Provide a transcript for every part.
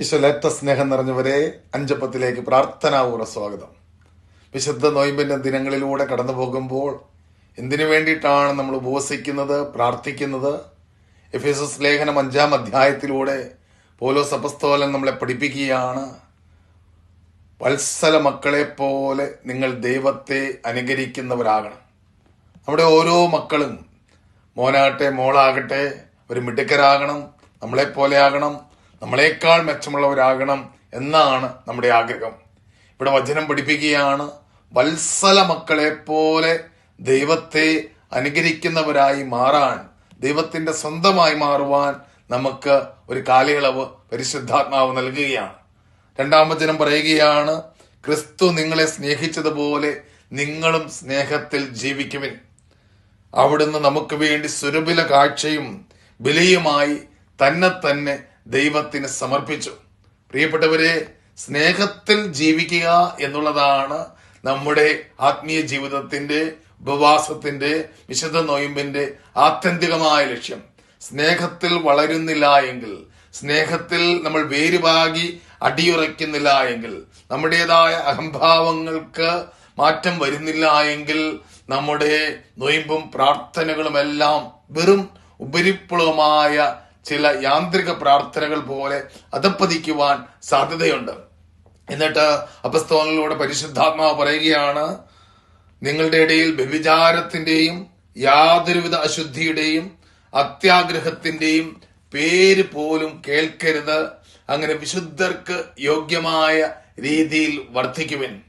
ഈശ്വലേറ്റ സ്നേഹം നിറഞ്ഞവരെ അഞ്ചപ്പത്തിലേക്ക് പ്രാർത്ഥനാപൂർവ സ്വാഗതം. വിശുദ്ധ നൊയമ്പിന്റെ ദിനങ്ങളിലൂടെ കടന്നു പോകുമ്പോൾ എന്തിനു വേണ്ടിയിട്ടാണ് നമ്മൾ ഉപവസിക്കുന്നത് പ്രാർത്ഥിക്കുന്നത്? എഫ് എസ് എസ് ലേഖനം അഞ്ചാം അധ്യായത്തിലൂടെ പോലോസ് അപസ്തോലൻ നമ്മളെ പഠിപ്പിക്കുകയാണ്. വത്സല മക്കളെ പോലെ നിങ്ങൾ ദൈവത്തെ അനുകരിക്കുന്നവരാകണം. നമ്മുടെ ഓരോ മക്കളും മോനാകട്ടെ മോളാകട്ടെ ഒരു മിടുക്കരാകണം നമ്മളെ പോലെ ആകണം. നമ്മളെക്കാൾ മെച്ചമുള്ളവരാകണം എന്നാണ് നമ്മുടെ ആഗ്രഹം. ഇവിടെ വചനം പഠിപ്പിക്കുകയാണ് വത്സല മക്കളെ പോലെ ദൈവത്തെ അനുകരിക്കുന്നവരായി മാറാൻ ദൈവത്തിന്റെ സ്വന്തമായി മാറുവാൻ നമുക്ക് ഒരു കാലയളവ് പരിശുദ്ധാത്മാവ് നൽകുകയാണ്. രണ്ടാം വചനം പറയുകയാണ് ക്രിസ്തു നിങ്ങളെ സ്നേഹിച്ചതുപോലെ നിങ്ങളും സ്നേഹത്തിൽ ജീവിക്കുവിൻ. അവിടുന്ന് നമുക്ക് വേണ്ടി സുരഭില കാഴ്ചയും ബലിയുമായി തന്നെ തന്നെ ദൈവത്തിന് സമർപ്പിച്ചു. പ്രിയപ്പെട്ടവരെ സ്നേഹത്തിൽ ജീവിക്കുക എന്നുള്ളതാണ് നമ്മുടെ ആത്മീയ ജീവിതത്തിന്റെ ഉപവാസത്തിന്റെ വിശുദ്ധ നോയമ്പിന്റെ ആത്യന്തികമായ ലക്ഷ്യം. സ്നേഹത്തിൽ വളരുന്നില്ല എങ്കിൽ സ്നേഹത്തിൽ നമ്മൾ വേരുപാകി അടിയുറയ്ക്കുന്നില്ല എങ്കിൽ നമ്മുടേതായ അഹംഭാവങ്ങൾക്ക് മാറ്റം വരുന്നില്ല എങ്കിൽ നമ്മുടെ നൊയമ്പും പ്രാർത്ഥനകളുമെല്ലാം വെറും ഉപരിപ്ലവമായ ചില യാന്ത്രിക പ്രാർത്ഥനകൾ പോലെ അധപ്പതിക്കുവാൻ സാധ്യതയുണ്ട്. എന്നിട്ട് അപസ്തോലിലൂടെ പരിശുദ്ധാത്മാവ് പറയുകയാണ് നിങ്ങളുടെ ഇടയിൽ വ്യഭിചാരത്തിന്റെയും യാതൊരുവിധ അശുദ്ധിയുടെയും അത്യാഗ്രഹത്തിന്റെയും പേര് പോലും കേൾക്കരുത്. അങ്ങനെ വിശുദ്ധർക്ക് യോഗ്യമായ രീതിയിൽ വർദ്ധിക്കുവിൻ.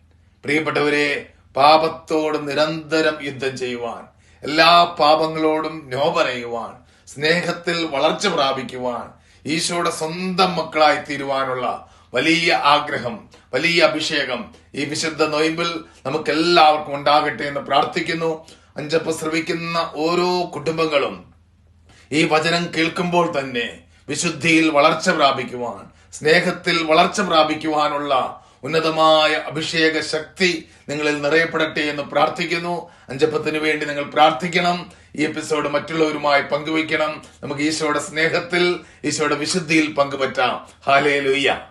പ്രിയപ്പെട്ടവരെ പാപത്തോട് നിരന്തരം യുദ്ധം ചെയ്യുവാൻ എല്ലാ പാപങ്ങളോടും നോ പറയുവാൻ സ്നേഹത്തിൽ വളർച്ച പ്രാപിക്കുവാൻ ഈശോയുടെ സ്വന്തം മക്കളായി തീരുവാനുള്ള വലിയ ആഗ്രഹം വലിയ അഭിഷേകം ഈ വിശുദ്ധ നൊയമ്പിൽ നമുക്ക് എല്ലാവർക്കും ഉണ്ടാകട്ടെ എന്ന് പ്രാർത്ഥിക്കുന്നു. അഞ്ചപ്പ ശ്രവിക്കുന്ന ഓരോ കുടുംബങ്ങളും ഈ വചനം കേൾക്കുമ്പോൾ തന്നെ വിശുദ്ധിയിൽ വളർച്ച പ്രാപിക്കുവാൻ സ്നേഹത്തിൽ വളർച്ച പ്രാപിക്കുവാനുള്ള ഉന്നതമായ അഭിഷേക ശക്തി നിങ്ങളിൽ നിറയപ്പെടട്ടെ എന്ന് പ്രാർത്ഥിക്കുന്നു. അഞ്ചപ്പത്തിന് വേണ്ടി നിങ്ങൾ പ്രാർത്ഥിക്കണം. ഈ എപ്പിസോഡ് മറ്റുള്ളവരുമായി പങ്കുവയ്ക്കണം. നമുക്ക് ഈശോയുടെ സ്നേഹത്തിൽ ഈശോയുടെ വിശുദ്ധിയിൽ പങ്കുപറ്റാം. ഹാലേ ലുയ്യ